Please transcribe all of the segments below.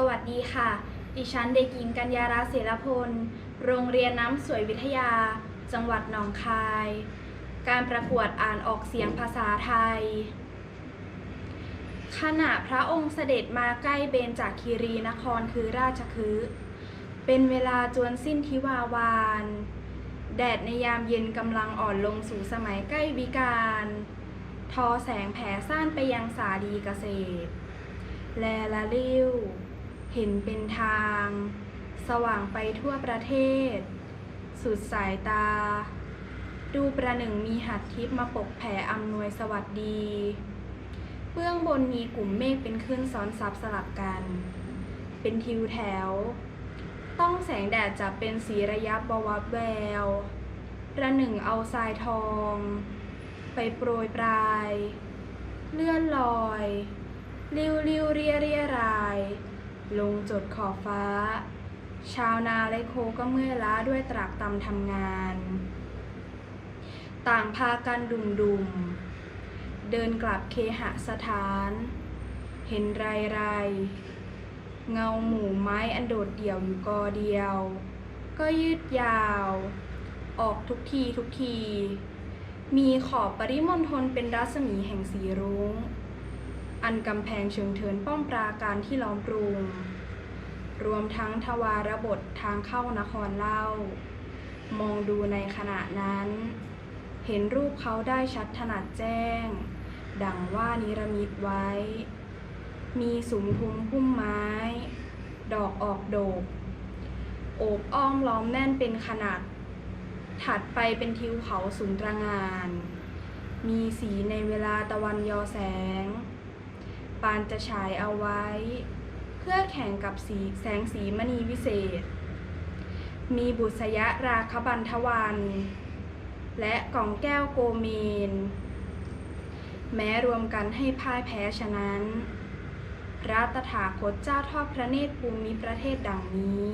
สวัสดีค่ะ ดิฉันเด็กหญิงกัญญาราเสรพล โรงเรียนน้ำสวยวิทยา จังหวัดหนองคาย การประกวดอ่านออกเสียงภาษาไทย ขณะพระองค์เสด็จมาใกล้เบญจคีรีนครคือราชคฤห์เป็นเวลาจวนสิ้นทิวาวาน แดดในยามเย็นกำลังอ่อนลงสู่สมัยใกล้วิกาลทอแสงแผ่ซ่านไปยังสาลีเกษตร แลละลิ้ว เห็นเป็นทาง สว่างไปทั่วประเทศ สุดสายตา ดูประหนึ่งมีหัดทิพย์มาปกแผ่อำนวยสวัสดี เบื้องบนมีกลุ่มเมฆเป็นขึ้นซ้อนซับสลับกัน เป็นทิวแถว ต้องแสงแดดจับเป็นสีระยับบวับแวว ประหนึ่งเอาทรายทอง ไปโปรยปลาย เลื่อนลอย ริ้วริ้วเรียเรียราย ลงจดขอบฟ้า ชาวนาและโคก็เมื่อยล้าด้วยตรากตำทำงาน ต่างพากันดุมดุมเดินกลับเคหสถาน เห็นไรไรเงาหมู่ไม้อันโดดเดี่ยวอยู่กอเดียว ก็ยืดยาว ออกทุกทีทุกที มีขอบปริมณฑลเป็นรัศมีแห่งสีรุง้ง อันกำแพงเชิงเทินป้อมปราการที่ล้อมปรุงรวมทั้งทวารบททางเข้านครเล่า มองดูในขณะนั้น เห็นรูปเขาได้ชัดถนัดแจ้ง ดังว่านิรมิตไว้ มีสุมทุมพุ่มไม้ ดอกออกโดก โอบอ้อมล้อมแน่นเป็นขนาด ถัดไปเป็นทิวเขาสูงตระหงาน มีสีในเวลาตะวันยอแสง ปานจะฉายเอาไว้ เพื่อแข่งกับสีแสงสีมณีวิเศษ มีบุษยราคบันทวัน และกล่องแก้วโกเมน แม้รวมกันให้พ่ายแพ้ฉะนั้น พระตถาคตเจ้าทอดพระเนตรภูมิประเทศดังนี้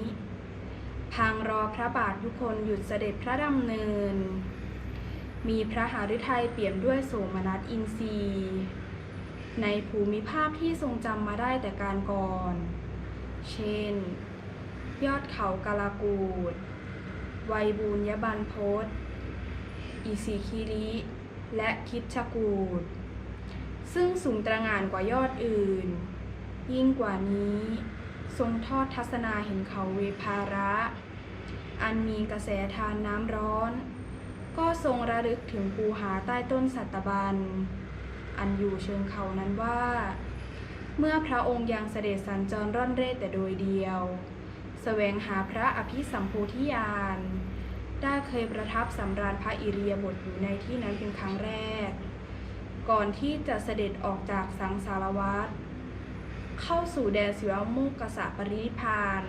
พังรอพระบาททุกคนหยุดเสด็จพระดำเนิน มีพระหฤทัยเปี่ยมด้วยโสมนัสอินทรีย์ ในภูมิภาคที่ทรงจำมาได้แต่การก่อน เช่น ยอดเขากาลากูดไวบูญยบันพศอิสิคิริ และคิดชกูดซึ่งสูงตระหง่านกว่ายอดอื่น ยิ่งกว่านี้ ทรงทอดทัศนาเห็นเขาเวภาระ อันมีกระแสทานน้ำร้อน ก็ทรงระลึกถึงภูหาใต้ต้นสัตบัน อันอยู่เชิงเขานั้นว่า เมื่อพระองค์ยังเสด็จสัญจรร่อนเร่แต่โดยเดียวแสวงหาพระอภิสัมโพธิญาณได้เคยประทับสำราญพระอิริยาบถอยู่ในที่นั้นเป็นครั้งแรก ก่อนที่จะเสด็จออกจากสังสารวัฏเข้าสู่แดนศิวมุกกษะปรินิพาน